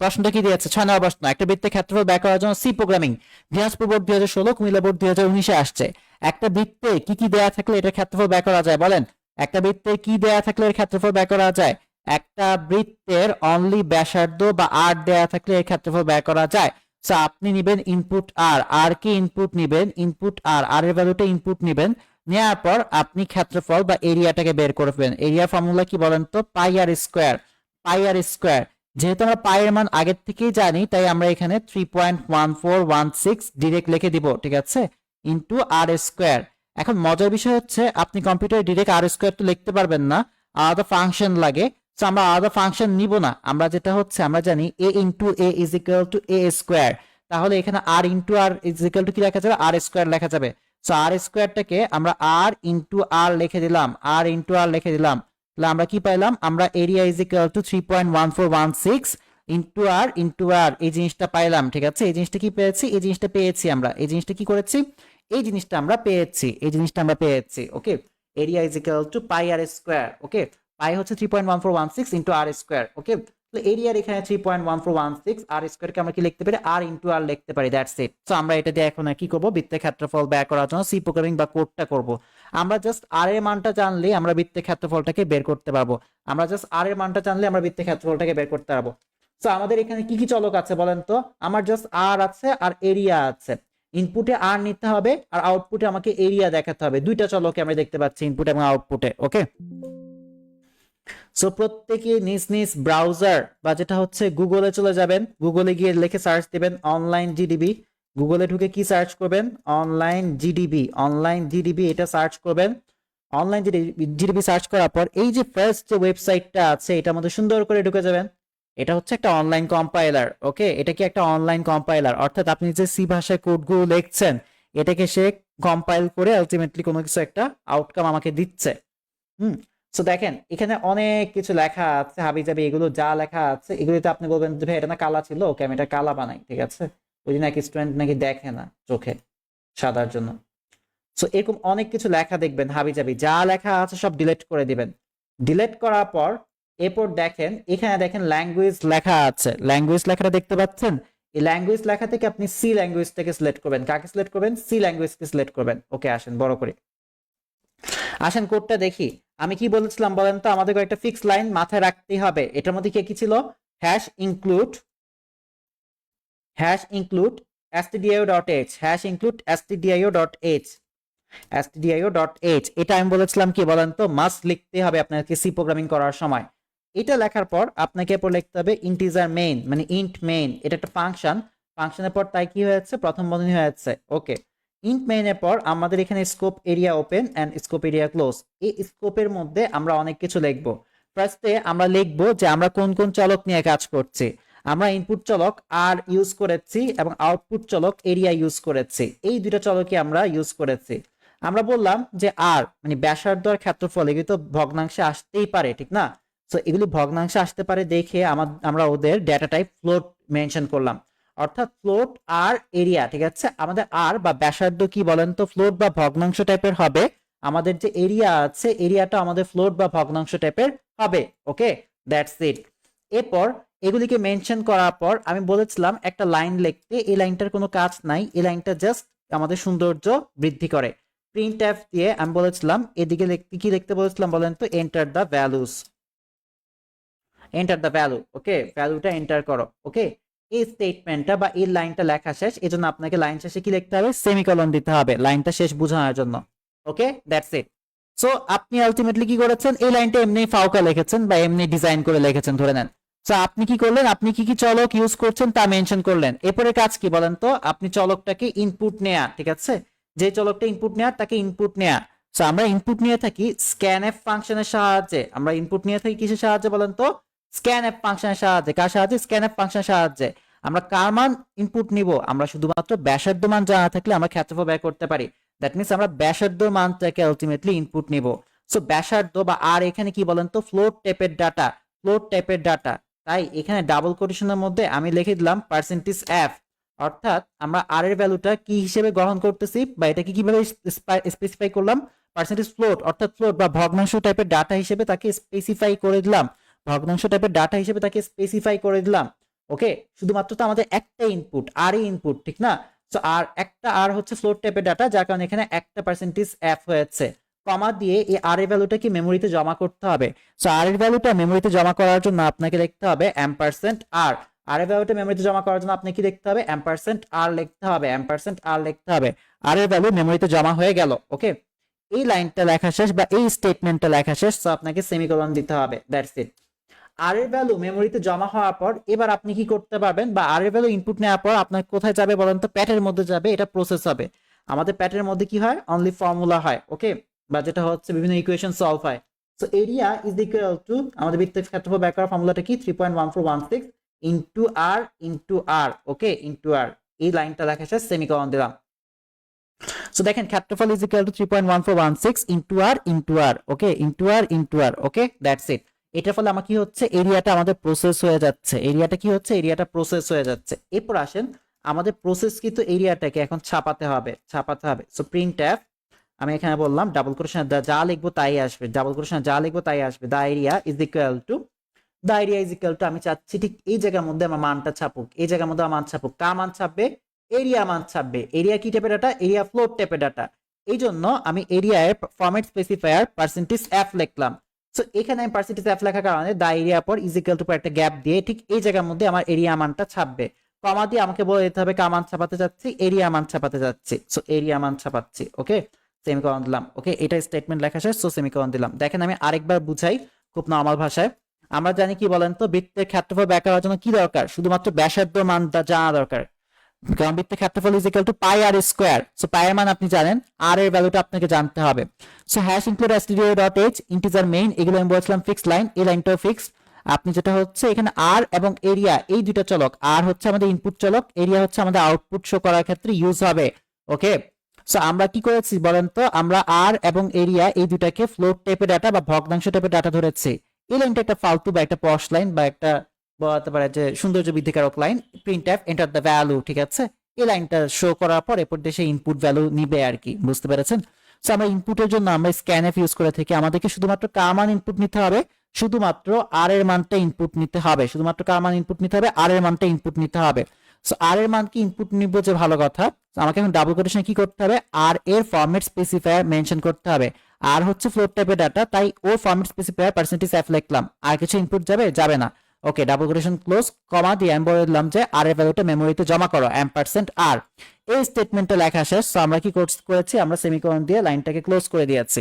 প্রশ্নটা কি দিয়েছে? ছয় নম্বর প্রশ্ন, একটা বৃত্তের ক্ষেত্রফল ব্যয় করার জন্য সি প্রোগ্রামিং দিনাজপুর বোর্ড দুই হাজার ষোলো, কুমিল্লা বোর্ড দুই হাজার উনিশে আসছে। একটা বৃত্তে কি কি দেয়া থাকলে এটার ক্ষেত্রফল ব্যয় করা যায় বলেন? একটা বৃত্তে কি দেয়া থাকলে এর ক্ষেত্রফল ব্যয় করা যায়? একটা বৃত্তের অনলি ব্যাসার্ধ বা আর দেয়া থাকলে এর ক্ষেত্রফল ব্যয় করা যায়। সো আপনি নিবেন ইনপুট আর আর কি ইনপুট নিবেন ইনপুট আর আর এর ভ্যালুটা ইনপুট নিবেন নেওয়ার পর আপনি ক্ষেত্রফল বা এরিয়াটাকে বের করবেন এরিয়া ফর্মুলা কি বলেন তো? পাই আর স্কোয়ার পাই আর স্কোয়ার যেহেতু আমরা পায়ের মান আগের থেকেই জানি, তাই আমরা এখানে three point one four one six direct লিখে দিব, ঠিক আছে? ইন্টু আর স্কোয়ার এখন মজার বিষয় হচ্ছে, আপনি কম্পিউটারে ডিরেক্ট আর স্কোয়ার তো লিখতে পারবেন না, আলাদা ফাংশন লাগে তো আমরা আলাদা ফাংশন নিব না। আমরা যেটা হচ্ছে, আমরা জানি a into a is equal to a square তাহলে এখানে r into r is equal to কি লেখা যাবে? আর স্কোয়ার লেখা যাবে। সো আর স্কোয়ারটাকে আমরা আর ইন্টু আর লিখে দিলাম আর ইন্টু আর লিখে দিলাম। তাহলে আমরা কি পাইলাম? আমরা area is equal to three point one four one six into R into R এই জিনিসটা পাইলাম, ঠিক আছে? এই জিনিসটা কি পেয়েছি? এই জিনিসটা পেয়েছি আমরা। এই জিনিসটা কি করেছি? এই জিনিসটা আমরা পেয়েছি। এই জিনিসটা আমরা পেয়েছি okay area is equal to pi R square okay pi হচ্ছে three point one four one six into R square okay তাহলে এরিয়ার এখানে three point one four one six R স্কোয়ারকে আমরা কি লিখতে পারি? আর ইন্টু আর লিখতে পারি দ্যাটস ইট তো আমরা এটা দিয়ে এখন কি করব? বৃত্তের ক্ষেত্রফল ব্যয় করার জন্য সি প্রোগ্রামিং বা কোডটা করব। আমরা জাস্ট আর এর মানটা জানলে আমরা বৃত্তের ক্ষেত্রফলটাকে বের করতে পারব। আমরা জাস্ট আর এর মানটা জানলে আমরা বৃত্তের ক্ষেত্রফলটাকে বের করতে পারব। তো আমাদের এখানে কি কি চলক আছে বলেন তো? আমার জাস্ট আর আছে আর এরিয়া আছে। ইনপুটে আর নিতে হবে আর আউটপুটে আমাকে এরিয়া দেখাতে হবে। দুইটা চলকে আমরা দেখতে পাচ্ছি ইনপুট এবং আউটপুটে ওকে সো প্রত্যেকে নিজ নিজ ব্রাউজার বা যেটা হচ্ছে গুগলে চলে যাবেন। গুগলে গিয়ে লিখে সার্চ দিবেন অনলাইন জিডিবি গুগলে ঢুকে কি সার্চ করবেন? অনলাইন জিডিবি অনলাইন জিডিবি এটা সার্চ করবেন। অনলাইন জিডিবি সার্চ করার পর এই যে ফার্স্ট যে ওয়েবসাইটটা আছে, এটার মধ্যে সুন্দর করে ঢুকে যাবেন। এটা হচ্ছে একটা অনলাইন কম্পাইলার ওকে এটা কি একটা অনলাইন কম্পাইলার অর্থাৎ আপনি যে সি ভাষায় কোডগুলো লিখছেন, এটাকে সে কম্পাইল করে আলটিমেটলি কোনো কিছু একটা আউটকাম আমাকে দিচ্ছে। হুম? সো দেখেন, এখানে অনেক কিছু লেখা আছে হাবি যাবি এগুলো যা লেখা আছে, এগুলোতে আপনি বলবেন যে, ভাই, এটা না কালা ছিল? ওকে, আমি এটা কালা বানাই। ঠিক আছে? ওই নাকি স্টুডেন্ট নাকি দেখে না চোখে সাদার জন্য। সো এরকম অনেক কিছু লেখা দেখবেন, হাবি যাবি যা লেখা আছে সব ডিলেট করে দিবেন। ডিলেট করার পর এরপর দেখেন, এখানে দেখেন ল্যাঙ্গুয়েজ লেখা আছে। ল্যাঙ্গুয়েজ লেখাটা দেখতে পাচ্ছেন? এই ল্যাঙ্গুয়েজ লেখা থেকে আপনি সি ল্যাঙ্গুয়েজটাকে সিলেক্ট করবেন। কাকে সিলেক্ট করবেন? সি ল্যাঙ্গুয়েজকে সিলেক্ট করবেন। ওকে আসেন, বড় করে। আসেন কোডটা দেখি। আমি কি বলেছিলাম বলেন তো? আমাদের কয়েকটা ফিক্স লাইন মাথায় রাখতেই হবে। এটার মধ্যে কি কি ছিল? Hash include hash include stdio dot H hash include stdio dot H stdio dot H এটা আমি বলেছিলাম কি বলেন তো? মাস্ট লিখতে হবে আপনাকে সি প্রোগ্রামিং করার সময়। এটা লেখার পর আপনাকে এরপর লিখতে হবে ইন্টিজার মেইন মানে ইন্ট মেইন এটা একটা ফাংশন ফাংশনের পর তাই কি হয়েছে? প্রথম বন্ধনী হয়েছে। ওকে ইন্ট মেইনের পর আমাদের এখানে scope area open and scope area close এই স্কোপের মধ্যে আমরা অনেক কিছু লিখব। ফার্স্টে আমরা লিখব যে আমরা কোন কোন চলক নিয়ে কাজ করছি। আমরা ইনপুট চলক আর ইউজ করেছি এবং আউটপুট চলক এরিয়া ইউজ করেছি। এই দুইটা চলকই আমরা ইউজ করেছি। আমরা বললাম যে আর মানে ব্যাসার্ধ আর ক্ষেত্রফল, এগুলি তো ভগ্নাংশে আসতেই পারে, ঠিক না? তো এগুলি ভগ্নাংশে আসতে পারে দেখে আমা- আমরা ওদের ডেটা টাইপ ফ্লোট মেনশন করলাম। অর্থাৎ ফ্লোট আর এরিয়া ঠিক আছে? আমাদের আর বা ব্যাসার্ধ কি বলেন তো? ফ্লোট বা ভগ্নাংশ টাইপের হবে। আমাদের যে এরিয়া আছে এরিয়াটা আমাদের ফ্লোট বা ভগ্নাংশ টাইপের হবে ওকে দ্যাটস ইট এরপর এগুলিকে মেনশন করার পর আমি বলেছিলাম একটা লাইন লিখতে, এই লাইনটার কোনো কাজ নাই, এই লাইনটা জাস্ট আমাদের সৌন্দর্য বৃদ্ধি করে। প্রিন্ট অ্যাপ দিয়ে আমি বলেছিলাম, এদিকে লিখতে, কি লিখতে বলেছিলাম বলেন তো? Enter the values enter the value okay ভ্যালুটা এন্টার করো ওকে এই স্টেটমেন্টটা বা এই লাইনটা লেখা শেষ এই জন্য আপনাকে লাইন শেষে কি লিখতে হবে? সেমিকলন দিতে হবে লাইনটা শেষ বোঝানোর জন্য ওকে দ্যাটস ইট সো আপনি আলটিমেটলি কি করেছেন? এই লাইনটা এমনি ফাউকা লিখেছেন বা এমনি ডিজাইন করে লিখেছেন, ধরে নেন। সো আপনি কি করলেন? আপনি কি কি চলক ইউজ করছেন তা মেনশন করলেন। এরপরে কাজ কি বলেন তো? আপনি চলকটাকে ইনপুট নেয়া, ঠিক আছে? যে চলকটা ইনপুট নেয়া, তাকে ইনপুট নেয়া। সো আমরা ইনপুট নিয়ে থাকি স্ক্যান এফ ফাংশনের সাহায্যে। আমরা ইনপুট নিয়ে থাকি কিসের সাহায্যে বলেন তো? স্ক্যান এফ ফাংশনের সাহায্যে। কার সাহায্যে? স্ক্যান এফ ফাংশনের সাহায্যে। আমরা কার মান ইনপুট নিব? আমরা শুধুমাত্র ব্যাসার্ধ মান জানা থাকলে আমরা ক্ষেত্রফল ব্যয় করতে পারি। দ্যাট মিনস আমরা ব্যাসার্ধ মানটাকে আলটিমেটলি ইনপুট নিব। সো ব্যাসার্ধ বা আর এখানে কি বলেন তো? ফ্লোট টাইপের ডাটা ফ্লোট টাইপের ডাটা তাই এখানে ডাবল কোটেশনের মধ্যে আমি লিখে দিলাম পার্সেন্টেজ এফ অর্থাৎ আমরা আর এর ভ্যালুটা কি হিসেবে গ্রহণ করতেছি বা এটাকে কীভাবে স্পেসিফাই করলাম? পার্সেন্টেজ ফ্লোট অর্থাৎ ফ্লোট বা ভগ্নাংশ টাইপের ডাটা হিসেবে তাকে স্পেসিফাই করে দিলাম। ভগ্নাংশ টাইপের ডাটা হিসেবে তাকে স্পেসিফাই করে দিলাম। ওকে? শুধুমাত্র তো আমাদের একটা ইনপুট আর ইনপুট ঠিক না? তো আর একটা আর হচ্ছে ফ্লোট টাইপের ডাটা যার কারণে এখানে একটা পার্সেন্টেজ এফ হয়েছে। কমা দিয়ে এই আর এর ভ্যালুটা কি মেমোরিতে জমা করতে হবে? সো আর এর ভ্যালুটা মেমোরিতে জমা করার জন্য আপনাকে লিখতে হবে অ্যাম্পারসেন্ট আর আর এর ভ্যালুটা মেমোরিতে জমা করার জন্য আপনাকে কি লিখতে হবে? অ্যাম্পারসেন্ট আর লিখতে হবে। অ্যাম্পারসেন্ট আর লিখতে হবে। আর এর ভ্যালু মেমোরিতে জমা হয়ে গেল ওকে এই লাইনটা লেখা শেষ বা এই স্টেটমেন্টটা লেখা শেষ তো আপনাকে সেমিকোলন দিতে হবে দ্যাটস ইট আর এর ভ্যালু মেমোরিতে জমা হওয়ার পর এবার আপনি কি করতে পারবেন বা আর এর ভ্যালু ইনপুট নেওয়ার পর আপনার কোথায় যাবে বলেন তো? প্যাটের মধ্যে যাবে, এটা প্রসেস হবে। আমাদের প্যাটের মধ্যে কি হয়? অনলি ফর্মুলা হয় ওকে বা যেটা হচ্ছে বিভিন্ন ইকুয়েশন সলভ হয়। So area is equal to আমাদের বৃত্তের ক্ষেত্রফল ব্যাক করার ফর্মুলাটা কি? Three point one four one six into R into R okay into R এই লাইনটা লেখা শেষ সেমিকলন দিলাম। সো দেখেন ক্ষেত্রফল is equal to three point one four one six into R into R okay into R into R okay that's it এটার ফলে আমার কি হচ্ছে? এরিয়াটা আমাদের প্রসেস হয়ে যাচ্ছে। এরিয়াটা কি হচ্ছে? এরিয়াটা প্রসেস হয়ে যাচ্ছে। এরপর আসেন, আমাদের প্রসেস কিন্তু এরিয়াটাকে এখন ছাপাতে হবে ছাপাতে হবে। সো প্রিন্ট অ্যাপ আমি এখানে বললাম ডাবল কোরেশন যা লিখব তাই আসবে। ডাবল কোরেশন যা লিখব তাই আসবে। The area is equal to the area is equal to আমি চাচ্ছি ঠিক এই জায়গার মধ্যে আমার মানটা ছাপুক। এই জায়গার মধ্যে আমার মান ছাপুক। কার মান ছাপবে? এরিয়া মান ছাপবে। এরিয়া কি টাইপের ডাটা এরিয়া ফ্লোর টাইপের ডাটা এই জন্য আমি এরিয়ার ফরম্যাট স্পেসিফায়ার পার্সেন্টেজ এফ লিখলাম। সো এখানে আমি পার্সেন্টেজ এফ লেখার কারণে দা এরিয়া পর ইজ ইকুয়াল টু পর একটা গ্যাপ দিয়ে ঠিক এই জায়গার মধ্যে আমার এরিয়া মানটা ছাপবে। কমা দিয়ে আমাকে বলে দিতে হবে কামান ছাপাতে যাচ্ছি এরিয়া মান ছাপাতে যাচ্ছি সো এরিয়া মান ছাপাচ্ছি ওকে সেমিকরণ দিলাম ওকে এটা স্টেটমেন্ট লেখা শেষ সো সেমিকরণ দিলাম। দেখেন আমি আরেকবার বুঝাই খুব নর্মাল ভাষায়। আমরা জানি কি বলেন তো, বৃত্তের ক্ষেত্রফল ব্যাখ্যা করার জন্য কি দরকার? শুধুমাত্র ব্যাসার্ধ মানটা জানা দরকার। কারণ বৃত্তের ক্ষেত্রফল is equal to pi R square so pi এর মান আপনি জানেন আর এর ভ্যালুটা আপনাকে জানতে হবে। So hash include stdio dot H integer main এগুলো আমি বলছিলাম ফিক্স লাইন এই লাইনটাও ফিক্স আপনি যেটা হচ্ছে এখানে আর এবং এরিয়া এই দুইটা চলক আর হচ্ছে আমাদের ইনপুট চলক এরিয়া হচ্ছে আমাদের আউটপুট শো করার ক্ষেত্রে ইউজ হবে ওকে সো আমরা কি করেছি বলেন তো? আমরা আর এবং এরিয়া এই দুটাকে ফ্লোট টাইপের ডাটা বা ভগ্নাংশ টাইপের ডাটা ধরেছি। এই লাইনটা একটা ফালতু বা একটা পশ লাইন বা একটা বলতে পারে যে সৌন্দর্য বৃদ্ধিকারক line print F enter the value ঠিক আছে? এই লাইনটা শো করার পর এরপর দেশে ইনপুট ভ্যালু নিবে আর কি, বুঝতে পেরেছেন? সো আমরা ইনপুটের জন্য আমরা স্ক্যান অ্যাপ ইউজ করে থাকি। আমাদেরকে শুধুমাত্র কার মান ইনপুট নিতে হবে, শুধুমাত্র আর এর মানটা ইনপুট নিতে হবে। শুধুমাত্র কার মান ইনপুট নিতে হবে আর এর মানটা ইনপুট নিতে হবে। সো আর এর মান কি ইনপুট নিব যে ভালো কথা? আমাকে এখন ডাবল কোটেশনে কি করতে হবে? আর এর ফরম্যাট স্পেসিফায়ার মেনশন করতে হবে। আর হচ্ছে ফ্লোর টাইপের ডাটা তাই ওর ফরম্যাট স্পেসিফায়ার পার্সেন্টেজ এফ লিখলাম। আর কিছু ইনপুট যাবে? যাবে না। Okay double quotation close comma দিয়ে আমি বলে দিলাম যে আর এর ভ্যালুটা মেমোরিতে জমা করো এম পার্সেন্ট আর এই স্টেটমেন্টটা লেখা শেষ। সো আমরা কি করেছি? আমরা সেমিকোলন দিয়ে লাইনটাকে ক্লোজ করে দিয়েছি।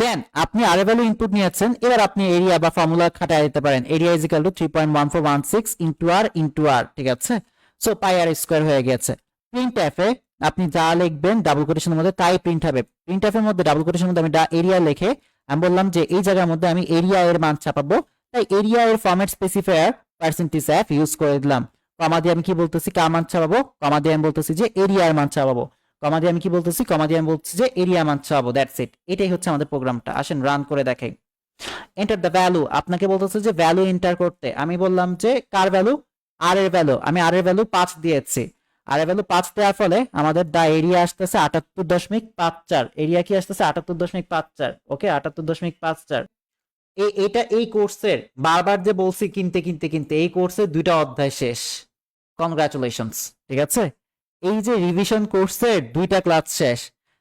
দেন আপনি আর ভ্যালু ইনপুট নিয়েছেন, এবার আপনি এরিয়া বা ফর্মুলা খাটায় দিতে পারেন। Area is equal to three point one four one six into R into R ঠিক আছে? সো পাই আর স্কোয়ার হয়ে গেছে। প্রিন্ট এফে আপনি যা লিখবেন ডাবল কোটেশনের মধ্যে তাই প্রিন্ট হবে। প্রিন্ট এফের মধ্যে ডাবল কোটেশনের মধ্যে আমি এরিয়া লিখে, আমি বললাম যে এই জায়গার মধ্যে আমি এরিয়া এর মান ছাপাবো। তাই এরিয়া এর format specifier percentage F use করে দিলাম। কমা দিয়ে আমি কি বলতেছি? কার মান ছাপাবো। কমা দিয়ে আমি বলতেছি যে এরিয়ার মান ছাপাবো। কমা দিয়ে আমি কি বলতেছি? কমা দিয়ে আমি বলছি যে এরিয়া মান চাবো দ্যাটস ইট এটাই হচ্ছে আমাদের প্রোগ্রামটা আসেন রান করে দেখাই। এন্টার দ্য ভ্যালু আপনাকে বলতেছে যে ভ্যালু এন্টার করতে। আমি বললাম যে, কার ভ্যালু আর এর ভ্যালু আমি আর এর ভ্যালু পাঁচ দিয়েছি। আর এর ভ্যালু পাঁচ দেওয়ার ফলে আমাদের দা এরিয়া আসতেছে আটাত্তর দশমিক পাঁচ চার। এরিয়া কি আসতেছে? আটাত্তর দশমিক পাঁচ চার। ওকে আটাত্তর দশমিক পাঁচ চার। এই এটা, এই কোর্সের বারবার যে বলছি কিনতে কিনতে কিনতে, এই কোর্সের দুইটা অধ্যায় শেষ। কনগ্রাচুলেশনস ঠিক আছে? এই যে রিভিশন কোর্সের দুইটা ক্লাস শেষ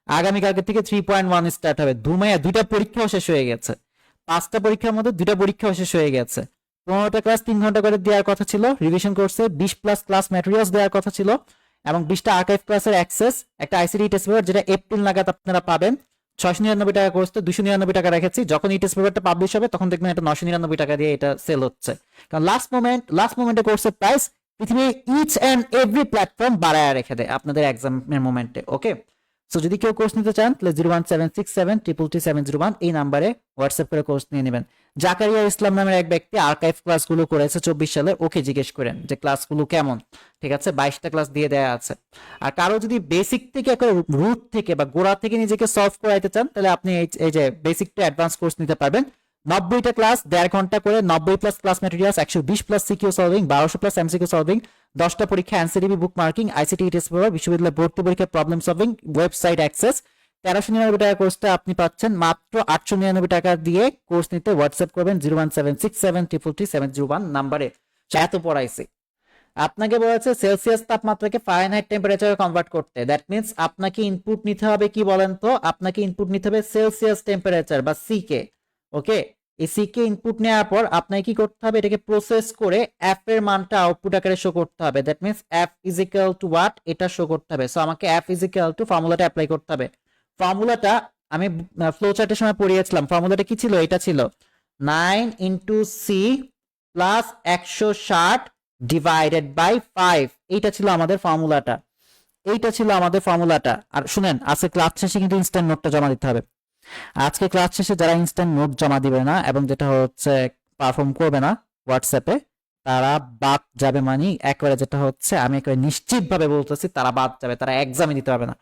আগামীকালকে থেকে থ্রি পয়েন্ট ওয়ান স্টার্ট হবে। ধুমাইয়া দুইটা পরীক্ষাও শেষ হয়ে গেছে। পাঁচটা পরীক্ষার মধ্যে দুইটা পরীক্ষাও শেষ হয়ে গেছে। পনেরোটা ক্লাস তিন ঘণ্টা করে দেওয়ার কথা ছিল। রিভিশন কোর্সে বিশ প্লাস ক্লাস ম্যাটেরিয়ালস দেওয়ার কথা ছিল এবং বিশটা আর্কাইভ ক্লাসের অ্যাক্সেস একটা আইসিডি টেস্ট পেপার যেটা এপ্রিল নাগাদ আপনারা পাবেন। ছয়শো নিরানব্বই টাকা কোর্সে দুশো নিরানব্বই টাকা রেখেছি। যখন এই টেস্ট পেপারটা পাবলিশ হবে, তখন দেখবেন এটা নশো নিরানব্বই টাকা দিয়ে এটা সেল হচ্ছে। কারণ লাস্ট মোমেন্ট লাস্ট মোমেন্টে কোর্সের প্রাইস পৃথিবীর ইচ অ্যান্ড এভরি প্ল্যাটফর্ম বাড়ায় রেখে দেয় আপনাদের এক্সামের মোমেন্টে ওকে সো যদি কেউ কোর্স নিতে চান, তাহলে zero one seven six seven triple three seven zero one এই নাম্বারে হোয়াটসঅ্যাপ করে কোর্স নিয়ে নেবেন। জাকারিয়া ইসলাম নামের এক ব্যক্তি আর্কাইভ ক্লাসগুলো করেছে চব্বিশ সালে, ওকে জিজ্ঞেস করেন যে ক্লাসগুলো কেমন? ঠিক আছে, বাইশটা ক্লাস দিয়ে দেওয়া আছে। আর কারও যদি বেসিক থেকে একটা রুট থেকে বা গোড়া থেকে নিজেকে সলভ করাইতে চান, তাহলে আপনি এই যে বেসিক টু অ্যাডভান্স কোর্স নিতে পারবেন। নব্বইটা ক্লাস দেড় ঘণ্টা করে নব্বই প্লাস ক্লাস ম্যাটেরিয়ালস একশো বিশ প্লাস সিকিউ সলভিং বারোশো প্লাস এমসিকিউ সলভিং দশটা পরীক্ষা NCTB book marking ICT test paper বিশ্ববিদ্যালয় ভর্তি পরীক্ষা প্রবলেম সলভিং ওয়েবসাইট অ্যাক্সেস তেরোশো নিরানব্বই টাকা কোর্সটা আপনি পাচ্ছেন, মাত্র আটশো নিরানব্বই টাকা দিয়ে কোর্স নিতে হোয়াটসঅ্যাপ করবেন zero one seven six seven triple three seven zero one নাম্বারে। এত পড়াইছি। আপনাকে বলেছে সেলসিয়াস তাপমাত্রাকে ফারেনহাইট টেম্পারেচারে কনভার্ট করতে। দ্যাট মিন্স আপনাকে ইনপুট নিতে হবে কি বলেন তো? আপনাকে ইনপুট নিতে হবে সেলসিয়াস টেম্পারেচার বা সি কে ওকে এই সি কে ইনপুট নেওয়ার পর আপনাকে কি করতে হবে? এটাকে প্রসেস করে এফ এর মানটা আউটপুট আকারে শো করতে হবে। That means F is equal to what এটা শো করতে হবে। সো আমাকে এফ ইজ ইকুয়াল টু ফর্মুলাটা অ্যাপ্লাই করতে হবে। ফর্মুলাটা আমি ফ্লো চার্টের সময় পড়িয়েছিলাম। ফর্মুলাটা কি ছিল? এটা ছিল নাইন ইন্টু সি প্লাস একশো ষাট ডিভাইডেড বাই ফাইভ এইটা ছিল আমাদের ফর্মুলাটা এইটা ছিল আমাদের ফর্মুলাটা আর শুনেন আজকে ক্লাস শেষে কিন্তু ইনস্ট্যান্ট নোটটা জমা দিতে হবে। আজকে ক্লাস শেষে যারা ইনস্ট্যান্ট নোট জমা দিবে না এবং যেটা হচ্ছে পারফর্ম করবে না হোয়াটসঅ্যাপে তারা বাদ যাবে মানে একবারে যেটা হচ্ছে আমি একেবারে নিশ্চিতভাবে বলতেছি তারা বাদ যাবে, তারা এক্সামে দিতে পারবে না।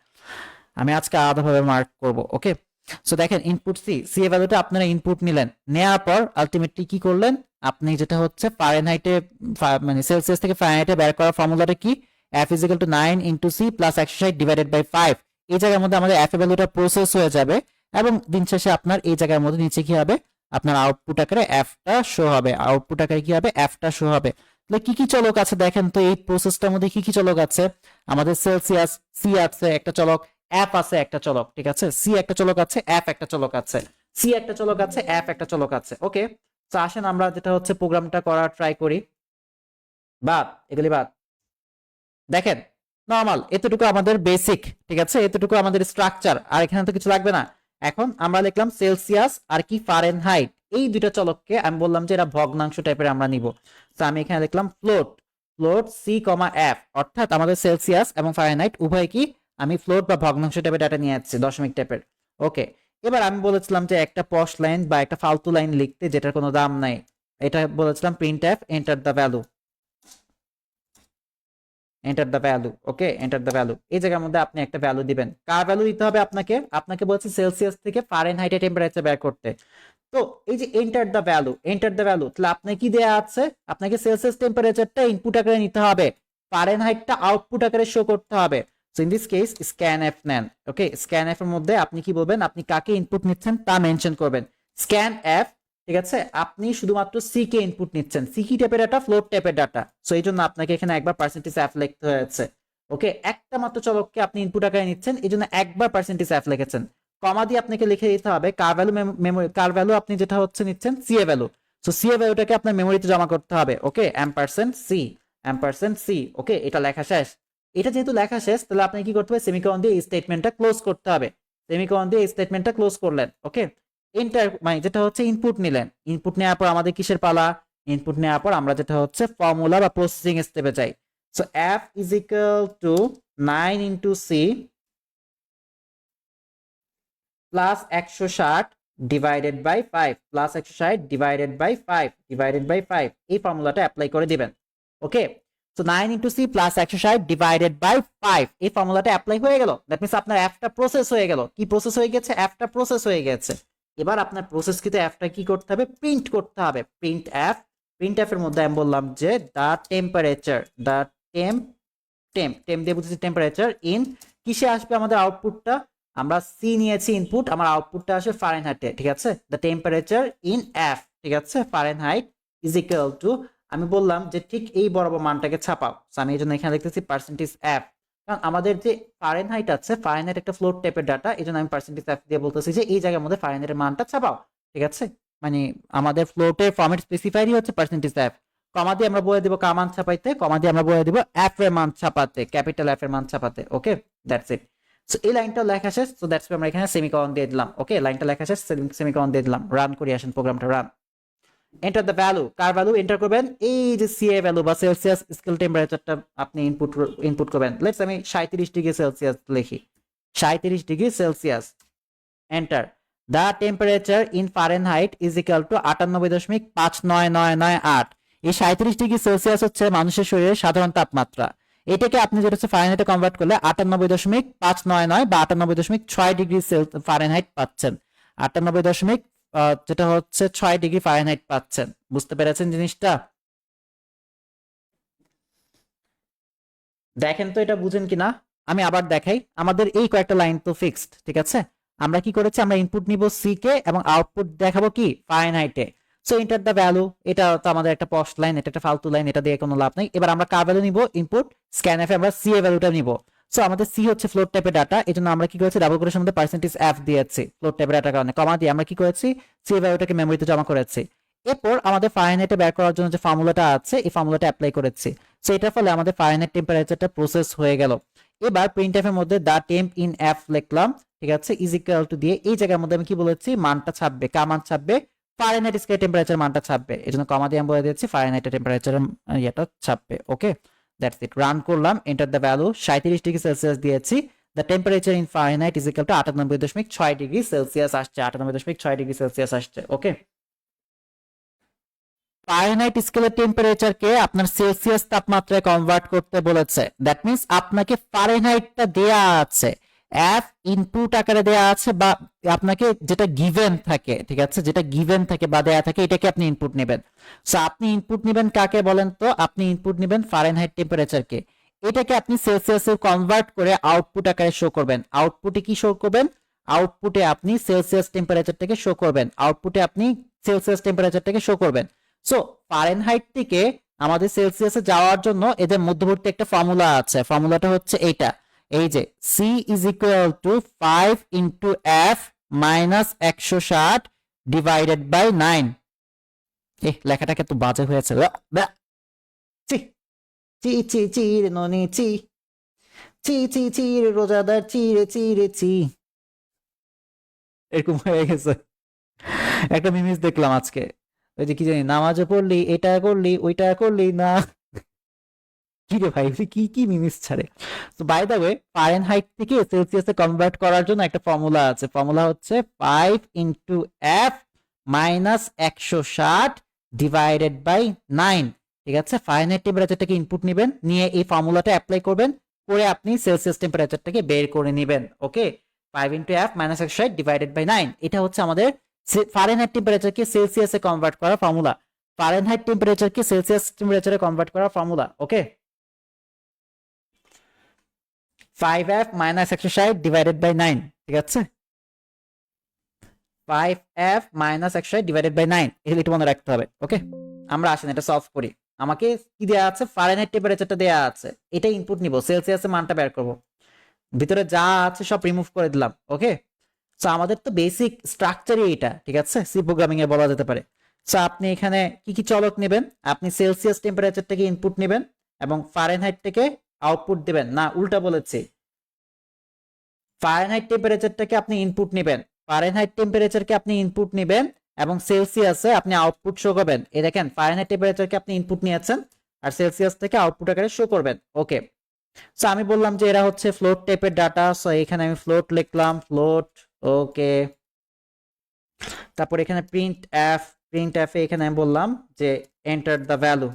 আমি আজকে আলাদাভাবে মার্ক করব ওকে সো দেখেন ইনপুট সি সি এর ভ্যালুটা আপনারা ইনপুট নিলেন নেওয়ার পর আলটিমেটলি কি করলেন? আপনি যেটা হচ্ছে ফারেনহাইটে মানে সেলসিয়াস থেকে ফারেনহাইটে বের করার ফর্মুলাটা কি? F is equal to nine into C plus একশো ষাট ডিভাইডেড বাই ফাইভ এই জায়গার মধ্যে আমাদের এফ এর ভ্যালুটা প্রসেস হয়ে যাবে। এবং দিন শেষে আপনার এই জায়গার মধ্যে নিচে কি হবে? আপনার আউটপুট আকারে এফটা শো হবে। আউটপুট আকারে কি হবে? এফটা শো হবে। তাহলে কি কি চলক আছে দেখেন তো, এই প্রসেসটার মধ্যে কি কি চলক আছে? আমাদের সেলসিয়াস সি আছে একটা চলক এফ আছে একটা চলক, ঠিক আছে? সি একটা চলক আছে এফ একটা চলক আছে। সি একটা চলক আছে এফ একটা চলক আছে ওকে তো আসেন আমরা যেটা হচ্ছে প্রোগ্রামটা করার ট্রাই করি। বাদ, এগুলি বাদ। দেখেন নর্মাল এতটুকু আমাদের বেসিক ঠিক আছে? এতটুকু আমাদের স্ট্রাকচার আর এখানে তো কিছু লাগবে না। এখন আমরা লিখলাম সেলসিয়াস আর কি ফারেনহাইট এই দুইটা চলককে আমি বললাম যে এটা ভগ্নাংশ টাইপের আমরা নিব। তো আমি এখানে লিখলাম float float C comma F অর্থাৎ আমাদের সেলসিয়াস এবং ফারেনহাইট উভয় কি? আমি ফ্লোট বা ভগ্নাংশ টাইপের ডাটা নিয়ে যাচ্ছি দশমিক টাইপের ওকে এবার আমি বলেছিলাম যে একটা পশ লাইন বা একটা ফালতু লাইন লিখতে যেটার কোনো দাম নাই। এটা বলেছিলাম print F enter the value enter the value okay enter the value এই জায়গার মধ্যে আপনি একটা ভ্যালু দিবেন। কার ভ্যালু দিতে হবে আপনাকে? আপনাকে বলছে সেলসিয়াস থেকে ফারেনহাইটে টেম্পারেচার বের করতে। তো এই যে enter the value enter the value তাহলে আপনাকে কি দেয়া আছে? আপনাকে সেলসিয়াস টেম্পারেচারটা ইনপুট আকারে নিতে হবে। ফারেনহাইটটা আউটপুট আকারে শো করতে হবে। So in this case scan F নেন ওকে স্ক্যান এফ এর মধ্যে আপনি কি বলবেন? আপনি কাকে ইনপুট নিচ্ছেন তা মেনশন করবেন। স্ক্যান এফ ঠিক আছে? আপনি শুধুমাত্র সি কে ইনপুট নিচ্ছেন। সি কি টাইপের ডাটা ফ্লোট টাইপের ডাটা সো এই জন্য আপনাকে এখানে একবার পার্সেন্টেজ এফ লিখতে হয়েছে। ওকে একটা মাত্র চলককে আপনি ইনপুট আকারে নিচ্ছেন এই জন্য একবার পার্সেন্টেজ এফ লিখেছেন। কমা দিয়ে আপনাকে লিখে দিতে হবে, কার ভ্যালু মেমোরি কার ভ্যালু আপনি যেটা হচ্ছে নিচ্ছেন? সি এ ভ্যালু সো সি এ ভ্যালুটাকে আপনার মেমোরিতে জমা করতে হবে। Okay M percent C M percent C okay এটা লেখা শেষ। এটা যেহেতু লেখা শেষ, তাহলে আপনি কি করতে হবে? সেমিকন দিয়ে এই স্টেটমেন্টটা ক্লোজ করতে হবে। সেমিকন দিয়ে এই স্টেটমেন্টটা ক্লোজ করলেন। ওকে ইন্টার মানে যেটা হচ্ছে ইনপুট নিলেন। ইনপুট নেওয়ার পর আমাদের কিসের পালা? ইনপুট নেওয়ার পর আমরা যেটা হচ্ছে ফর্মুলা বা প্রসেসিং স্টেপে যাই। So F is equal to nine into C plus একশো ষাট ডিভাইডেড বাই ফাইভ প্লাস একশো ষাট divided by five divided by five এই ফর্মুলাটা অ্যাপ্লাই করে দিবেন। Okay so nine into C plus একশো ষাট ডিভাইডেড বাই ফাইভ এই ফর্মুলাটা অ্যাপ্লাই হয়ে গেল। দ্যাট মিনস আপনার অ্যাপটা প্রসেস হয়ে গেল। কি প্রসেস হয়ে গেছে? অ্যাপটা প্রসেস হয়ে গেছে। এবার আপনার প্রসেস কিন্তু অ্যাপটা কি করতে হবে? প্রিন্ট করতে হবে। প্রিন্ট অ্যাপ প্রিন্ট অ্যাপের মধ্যে আমি বললাম যে the temperature the temp temp temp দিয়ে বুঝেছি টেম্পারেচার ইন কিসে আসবে আমাদের আউটপুটটা আমরা সি নিয়েছি ইনপুট আমার আউটপুটটা আসবে ফারেনহাইটে ঠিক আছে? দ্য টেম্পারেচার ইন এফ ঠিক আছে? ফারেনহাইট ইজ ইকুয়াল টু আমি বললাম যে ঠিক এই বরাবর মানটাকে ছাপাও। আমি এই জন্য এখানে লিখতেছি পার্সেন্টেজ এফ কারণ আমাদের যে ফারেনহাইট আছে ফারেনহাইট একটা ফ্লোট টাইপের ডাটা এই জন্য আমি পার্সেন্টেজ এফ দিয়ে বলতেছি যে এই জায়গার মধ্যে ফারেনহাইটের মানটা ছাপাও ঠিক আছে? মানে আমাদের ফ্লোটের ফর্মেট স্পেসিফাইডই হচ্ছে পার্সেন্টেজ এফ কমা দিয়ে আমরা বলে দিব কা মান ছাপাইতে কমা দিয়ে আমরা বলে দিব এফ এর মান ছাপাতে ক্যাপিটাল এফ এর মান ছাপাতে ওকে দ্যাটস ইট সো এই লাইনটা লেখা শেষ সো দ্যাটস আমরা এখানে সেমিকলন দিয়ে দিলাম ওকে লাইনটা লেখা শেষ সেমিকলন দিয়ে দিলাম রান করি আসেন প্রোগ্রামটা রান এন্টার দ্য ভ্যালু কার ভ্যালু এন্টার করবেন। এই যে সিএ ভ্যালু বা সেলসিয়াস স্কেল টেম্পারেচারটা আপনি ইনপুট ইনপুট করবেন। লেটস আমি সাঁত্রিশ ডিগ্রি সেলসিয়াস লিখি। সাঁত্রিশ degree Celsius enter the temperature in Fahrenheit is equal to আটানব্বই দশমিক পাঁচ নয় নয় নয় আট। এই সাঁত্রিশ ডিগ্রি সেলসিয়াস হচ্ছে মানুষের শরীরের সাধারণ তাপমাত্রা। এটাকে আপনি যেটা হচ্ছে ফারেনহাইটে কনভার্ট করলে আটানব্বই দশমিক পাঁচ নয় নয় বা আটানব্বই দশমিক ছয় ডিগ্রি ফারেনহাইট পাচ্ছেন। আটানব্বই দশমিক যেটা হচ্ছে ছয় ডিগ্রি ফারেনহাইট পাচ্ছেন। বুঝতে পেরেছেন জিনিসটা? দেখেন তো এটা বুঝেন কিনা? আমি আবার দেখাই। আমাদের এই কয়েকটা লাইন তো ফিক্সড ঠিক আছে? আমরা কি করেছি? আমরা ইনপুট নিব সি কে এবং আউটপুট দেখাবো কি? ফারেনহাইটে সো এন্টার দ্য ভ্যালু এটা তো আমাদের একটা পস্ট লাইন এটা একটা ফালতু লাইন এটা দিয়ে কোনো লাভ নেই। এবার আমরা কার ভ্যালু নিব ইনপুট স্ক্যান এফে আমরা সি এর ভ্যালুটা নিব। সো আমাদের সি হচ্ছে ফ্লোট টাইপের ডাটা এই জন্য আমরা কি করেছি? ডাবল করে মধ্যে পার্সেন্টেজ এফ দিয়েছি ফ্লোট টাইপের ডাটার কারণে। কমা দিয়ে আমরা কি করেছি? সি ভ্যালুটাকে মেমোরিতে জমা করেছি। এরপর আমাদের ফারেনহাইটে বের করার জন্য যে ফর্মুলাটা আছে, এই ফর্মুলাটা অ্যাপ্লাই করেছি। সো এটার ফলে আমাদের ফারেনহাইট টেম্পারেচারটা প্রসেস হয়ে গেল। এবার প্রিন্ট এফ এর মধ্যে দা টেম্প ইন এফ লিখলাম, ঠিক আছে? ইজ ইকুয়াল টু দিয়ে এই জায়গার মধ্যে আমি কি বলেছি? মানটা ছাপবে। কা মান ছাপবে? ফারেনহাইট স্কেল টেম্পারেচার মানটা ছাপবে। এই জন্য কমা দিয়ে আমি বলে দিয়েছি ফারেনহাইটের টেম্পারেচার ইয়েটা ছাপবে ওকে দ্যাটস ইট রান করলাম এন্টার দ্য ভ্যালু সাঁত্রিশ ডিগ্রি সেলসিয়াস দিয়েছি। The temperature in Fahrenheit is equal to আটানব্বই দশমিক ছয় ডিগ্রি সেলসিয়াস আসছে, আটানব্বই দশমিক ছয় ডিগ্রি সেলসিয়াস আসছে ওকে ফারেনহাইট স্কেলের টেম্পারেচারকে আপনার সেলসিয়াস তাপমাত্রায় কনভার্ট করতে বলেছে। দ্যাট মিনস আপনাকে ফারেনহাইটটা দেয়া আছে। এফ ইনপুট আকারে দেয়া আছে বা আপনাকে যেটা গিভেন থাকে, ঠিক আছে? যেটা গিভেন থাকে বা দেয়া থাকে, এটাকে আপনি ইনপুট নেবেন। সো আপনি ইনপুট নেবেন কাকে বলেন তো? আপনি ইনপুট নেবেন ফারেনহাইট টেম্পারেচারকে এটাকে আপনি সেলসিয়াসে কনভার্ট করে আউটপুট আকারে শো করবেন। আউটপুটে কি শো করবেন? আউটপুটে আপনি সেলসিয়াস টেম্পারেচারটাকে শো করবেন। আউটপুটে আপনি সেলসিয়াস টেম্পারেচারটাকে শো করবেন। সো ফারেনহাইট থেকে আমাদের সেলসিয়াসে যাওয়ার জন্য এদের মধ্যবর্তী একটা ফর্মুলা আছে। ফর্মুলাটা হচ্ছে এইটা। এই যে C is equal to five into F minus একশো ষাট ডিভাইডেড বাই নাইন এ, লেখাটাকে তো বাজে হয়েছে। চি চি চি চি রে ননি চি চি চি চি রে রোজাদার চি রে চি রে চি এরকম হয়ে গেছে। একটা মিমিস দেখলাম আজকে। ওই যে কি জানি নামাজে পড়লি, এটা করলি, ওইটা করলি, না। কি রে ভাই? কি কি মিমিস ছাড়ে? তো বাই দ্য ওয়ে ফারেনহাইট থেকে সেলসিয়াসে কনভার্ট করার জন্য একটা ফর্মুলা আছে। ফর্মুলা হচ্ছে ফাইভ ইন্টু এফ মাইনাস একশো ষাট ডিভাইডেড বাই নাইন ঠিক আছে? ফারেনহাইট টেম্পারেচারটাকে ইনপুট নেবেন, নিয়ে এই ফর্মুলাটা অ্যাপ্লাই করবেন, করে আপনি সেলসিয়াস টেম্পারেচারটাকে বের করে নেবেন। Okay five into F minus একশো ষাট ডিভাইডেড বাই নাইন এটা হচ্ছে আমাদের ফারেনহাইট টেম্পারেচারকে সেলসিয়াসে কনভার্ট করার ফর্মুলা ফারেনহাইট টেম্পারেচারকে সেলসিয়াস টেম্পারেচারে কনভার্ট করার formula okay five F minus divided by nine ঠিক আছে? ফাইভ এফ মাইনাস একশো ষাট ডিভাইডেড বাই নাইন মনে রাখতে হবে ওকে আমরা আসেন, এটা সলভ করি। আমাকে কি দেওয়া আছে? ফারেনহাইট টেম্পারেচারটা দেওয়া আছে। এটা ইনপুট নিব। সেলসিয়াসে মানটা বের করব। ভিতরে যা আছে সব রিমুভ করে দিলাম ওকে সো আমাদের তো বেসিক স্ট্রাকচারই এটা ঠিক আছে? সি প্রোগ্রামিং এ বলা যেতে পারে। সো আপনি এখানে কি কি চলক নেবেন? আপনি সেলসিয়াস টেম্পারেচারটাকে ইনপুট নেবেন এবং ফারেনহাইট থেকে আউটপুট দেবেন। না, উল্টা বলেছি। ফারেনহাইট টেম্পারেচারটাকে আপনি ইনপুট নেবেন। ফারেনহাইট টেম্পারেচারকে আপনি ইনপুট নেবেন এবং সেলসিয়াসে আপনি আউটপুট শো করবেন। এই দেখেন ফারেনহাইট টেম্পারেচারকে আপনি ইনপুট নিয়েছেন আর সেলসিয়াস থেকে আউটপুট আকারে শো করবেন। ওকে সো আমি বললাম যে এরা হচ্ছে ফ্লোট টাইপের ডাটা সো এখানে আমি ফ্লোট লিখলাম ফ্লোট ওকে তারপর এখানে প্রিন্ট এফ প্রিন্ট এফে এখানে আমি বললাম যে enter the value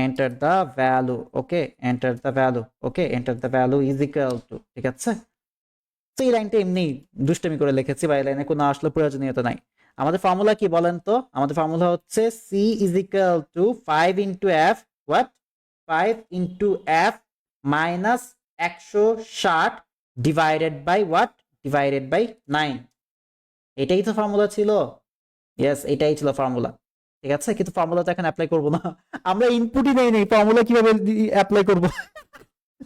enter the value, okay? Enter the value, okay? Enter the value is equal to, ঠিক আছে? তো এই লাইনটা এমনি দুষ্টমি করে লিখেছি, বা এই লাইনে কোনো আসলে প্রয়োজনীয়তা নাই। আমাদের ফর্মুলা কি বলেন তো? আমাদের ফর্মুলা হচ্ছে C is equal to five into F what five into F minus একশো ষাট divided by what divided by nine এটাই তো ফর্মুলা ছিল? ইয়েস এটাই ছিল ফর্মুলা ঠিক আছে? কিন্তু ফর্মুলা তো এখন অ্যাপ্লাই করব না। আমরা ইনপুটই নেই নেই। ফর্মুলা কীভাবে অ্যাপ্লাই করব?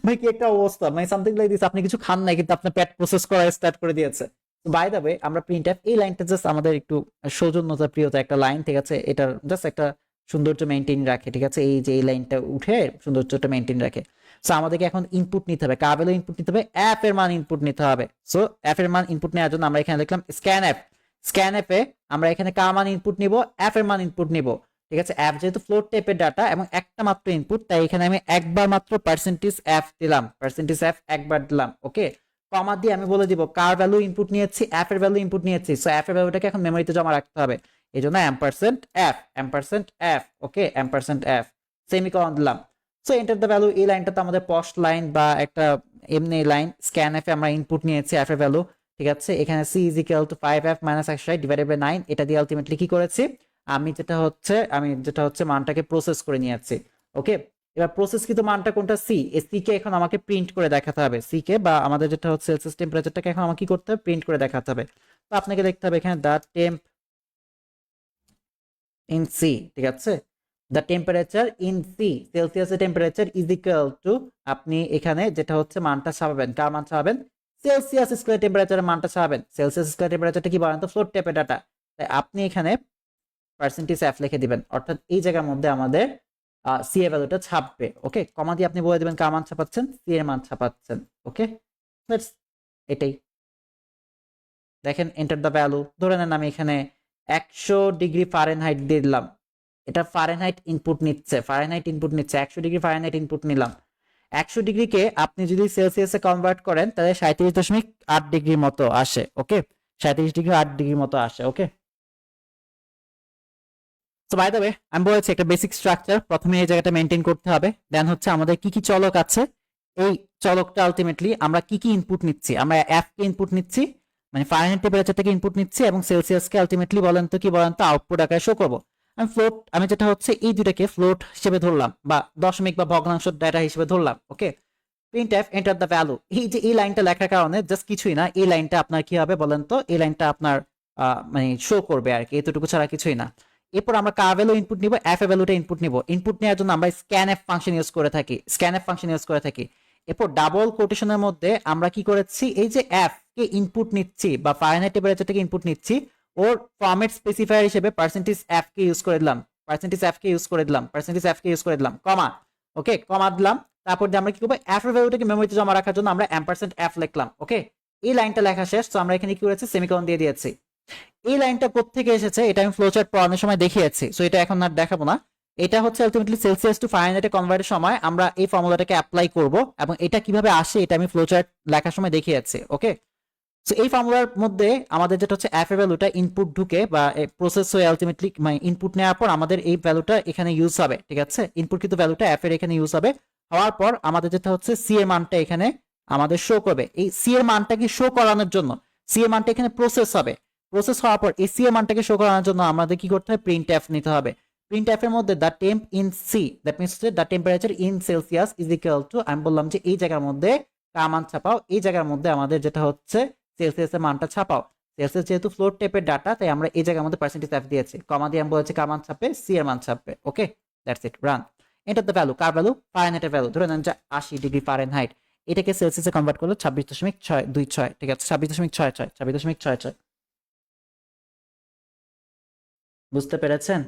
ভাই কি একটা অবস্থা? মানে সামথিং লাইক দিস আপনি কিছু খান নাই, কিন্তু আপনার পেট প্রসেস করা স্টার্ট করে দিয়েছে। বাই দ্য ওয়ে আমরা প্রিন্ট অ্যাপ এই লাইনটা জাস্ট আমাদের একটু সৌজন্যতা, প্রিয়তা একটা লাইন ঠিক আছে? এটার জাস্ট একটা সৌন্দর্য মেনটেন রাখে, ঠিক আছে? এই যে এই লাইনটা উঠে সৌন্দর্যটা মেনটেন রাখে। সো আমাদেরকে এখন ইনপুট নিতে হবে। কাবেলও ইনপুট নিতে হবে অ্যাপ এর মান ইনপুট নিতে হবে। সো অ্যাপ এর মান ইনপুট নেওয়ার জন্য আমরা এখানে লিখলাম স্ক্যান অ্যাপ স্ক্যান অ্যাপে আমরা এখানে কা মান ইনপুট নিব? অ্যাপ এর মান ইনপুট নিব। ঠিক আছে? অ্যাপ যেহেতু ফ্লোর টাইপের ডাটা এবং একটা মাত্র ইনপুট তাই এখানে আমি একবার মাত্র পার্সেন্টেজ অ্যাপ দিলাম। পার্সেন্টেজ অ্যাপ একবার দিলাম ওকে কমা দিয়ে আমি বলে দিব, কার ভ্যালু ইনপুট নিয়েছি? অ্যাপ এর ভ্যালু ইনপুট নিয়েছি। সো অ্যাপ এর ভ্যালুটাকে এখন মেমোরিতে জমা রাখতে হবে। এই জন্য M percent app M percent app okay M percent app semicolon দিলাম। সো এন্টার দ্য ভ্যালু এই লাইনটা তো আমাদের পোস্ট লাইন বা একটা এমনি লাইন স্ক্যান এফে আমরা ইনপুট নিয়েছি অ্যাপ এর ভ্যালু ঠিক আছে? এখানে C is equal to five F minus একশো ডিভাইডেড বাই নাইন এটা দিয়ে আলটিমেটলি কি করেছি? আমি যেটা হচ্ছে, আমি যেটা হচ্ছে মানটাকে প্রসেস করে নিয়েছি ওকে এবার প্রসেসকৃত মানটা কোনটা? সি এই সি কে এখন আমাকে প্রিন্ট করে দেখাতে হবে সি কে বা আমাদের যেটা হচ্ছে সেলসিয়াস টেম্পারেচারটাকে এখন আমাকে কি করতে হবে? প্রিন্ট করে দেখাতে হবে। তো আপনাকে দেখতে হবে এখানে দ্য টেম্প ইন সি ঠিক আছে? দ্য টেম্পারেচার ইন সি সেলসিয়াসের টেম্পারেচার ইজ ইকুয়াল টু আপনি এখানে যেটা হচ্ছে মানটা ছাপাবেন কার মান ছাপাবেন সেলসিয়াস স্কোয়ার টেম্পারেচারের মানটা ছাপাবেন সেলসিয়াস স্কোয়ার টেম্পারেচারটা কি বলেন তো? ফ্লোর ডাটা তাই আপনি এখানে পার্সেন্টেজ এফ লিখে দিবেন। অর্থাৎ এই জায়গার মধ্যে আমাদের সি এর ভ্যালুটা ছাপবে। ওকে কমা দিয়ে আপনি বলে দিবেন কার মান ছাপাচ্ছেন? সি এর মান ছাপাচ্ছেন। ওকে এটাই। দেখেন এন্টার দ্য ভ্যালু ধরে নেন আমি এখানে একশো ডিগ্রি ফারেনহাইট দিলাম। এটা ফারেনহাইট ইনপুট নিচ্ছে। ফারেনহাইট ইনপুট নিচ্ছে। একশো ডিগ্রি ফারেনহাইট ইনপুট নিলাম। একশো ডিগ্রিকে আপনি যদি সেলসিয়াসে কনভার্ট করেন, তাহলে সাঁত্রিশ দশমিক আট ডিগ্রির মতো আসে ওকে সাঁত্রিশ ডিগ্রি আট ডিগ্রির মতো আসে ওকে তো বাই দ্য আমি বলেছি একটা বেসিক স্ট্রাকচার প্রথমে এই জায়গাটা মেনটেন করতে হবে দেন হচ্ছে আমাদের কি কি চলক আছে, এই চলকটা আলটিমেটলি আমরা কি কি ইনপুট নিচ্ছি, আমরা এফ কে ইনপুট নিচ্ছি মানে ফারেনহাইট টেম্পারেচার থেকে ইনপুট নিচ্ছি এবং সেলসিয়াসকে আলটিমেটলি বলেন তো কি, বলেন তো আউটপুট আকারে শো করব। আমি ফ্লোট আমি যেটা হচ্ছে এই দুটাকে ফ্লোট হিসেবে ধরলাম বা দশমিক বা ভগ্নাংশ ডাটা হিসেবে ধরলাম okay print F enter the value এই যে এই লাইনটা লেখার কারণে জাস্ট কিছুই না, এই লাইনটা আপনার কি হবে বলেন তো? এই লাইনটা আপনার মানে শো করবে আর কি, এতটুকু ছাড়া কিছুই না। এরপর আমরা কার ভ্যালু ইনপুট নিব এফ ভ্যালুটা ইনপুট নিব। ইনপুট নেওয়ার জন্য আমরা স্ক্যান এফ ফাংশন ইউজ করে থাকি স্ক্যান এফ ফাংশন ইউজ করে থাকি। এরপর ডাবল কোটেশনের মধ্যে আমরা কি করেছি? এই যে এফ কে ইনপুট নিচ্ছি বা ফারেনহাইট টেম্পারেচার থেকে ইনপুট নিচ্ছি ওর ফরম্যাট স্পেসিফায়ার হিসেবে পার্সেন্টেজ এফ কে ইউজ করে দিলাম। পার্সেন্টেজ এফ কে ইউজ করে দিলাম। পার্সেন্টেজ এফ কে ইউজ করে দিলাম। কমা। ওকে কমা দিলাম। তারপর আমরা কি করব? এফ এর ভ্যালুটাকে মেমোরিতে জমা রাখার জন্য আমরা অ্যাম্পারসেন্ট এফ লিখলাম। ওকে এই লাইনটা লেখা শেষ, তো আমরা এখানে কি করেছি? সেমিকলন দিয়ে দিয়েছি। এই লাইনটা কোত্থেকে এসেছে? এটা আমি ফ্লোচার্ট পড়ানোর সময় দেখিয়েছি সো এটা এখন আর দেখাবো না। এটা হচ্ছে আলটিমেটলি সেলসিয়াস টু ফারেনহাইটে কনভার্টের সময় আমরা এই ফর্মুলাটাকে অ্যাপ্লাই করব এবং এটা কীভাবে আসে এটা আমি ফ্লোচার্ট লেখার সময় দেখিয়েছি। ওকে সো এই ফর্মুলার মধ্যে আমাদের যেটা হচ্ছে এফ এর ভ্যালুটা ইনপুট ঢুকে বা প্রসেস হয়ে আলটিমেটলি মানে ইনপুট নেওয়ার পর আমাদের এই ভ্যালুটা এখানে ইউজ হবে, ঠিক আছে? ইনপুট কিন্তু ভ্যালুটা এফ এর এখানে ইউজ হবে। হওয়ার পর আমাদের যেটা হচ্ছে সি এর মানটা এখানে আমাদের শো করবে। এই সি এর মানটাকে শো করানোর জন্য? সি এর মানটা এখানে প্রসেস হবে। প্রসেস হওয়ার পর এই সি এর মানটাকে শো করানোর জন্য আমাদের কি করতে হবে? প্রিন্ট এফ নিতে হবে। প্রিন্ট এর মধ্যে the temp in C that means the temperature in Celsius is equal to আমি বললাম যে এই জায়গার মধ্যে কার মান ছাপাও, এই জায়গার মধ্যে আমাদের যেটা হচ্ছে সেলসিয়াস এর মানটা ছাপাও। সেলসিয়াস যেহেতু ফ্লোর টেপের ডাটা তাই আমরা এই জায়গায় মধ্যে পার্সেন্টেজ এফ দিয়েছি। কমা দিয়ে আমি বলেছি কার মান ছাপবে? সি এর মান ছাপবে okay that's it run enter the value car value ফারেনহাইটের ভ্যালু ধরে নেন যে আশি ডিগ্রি ফারেনহাইট এটাকে সেলসিয়াসে কনভার্ট করল ছাব্বিশ দশমিক ছয়, দুই ছয়, ঠিক আছে? ছাব্বিশ দশমিক ছয় ছয়, ছাব্বিশ দশমিক ছয় ছয়। বুঝতে পেরেছেন?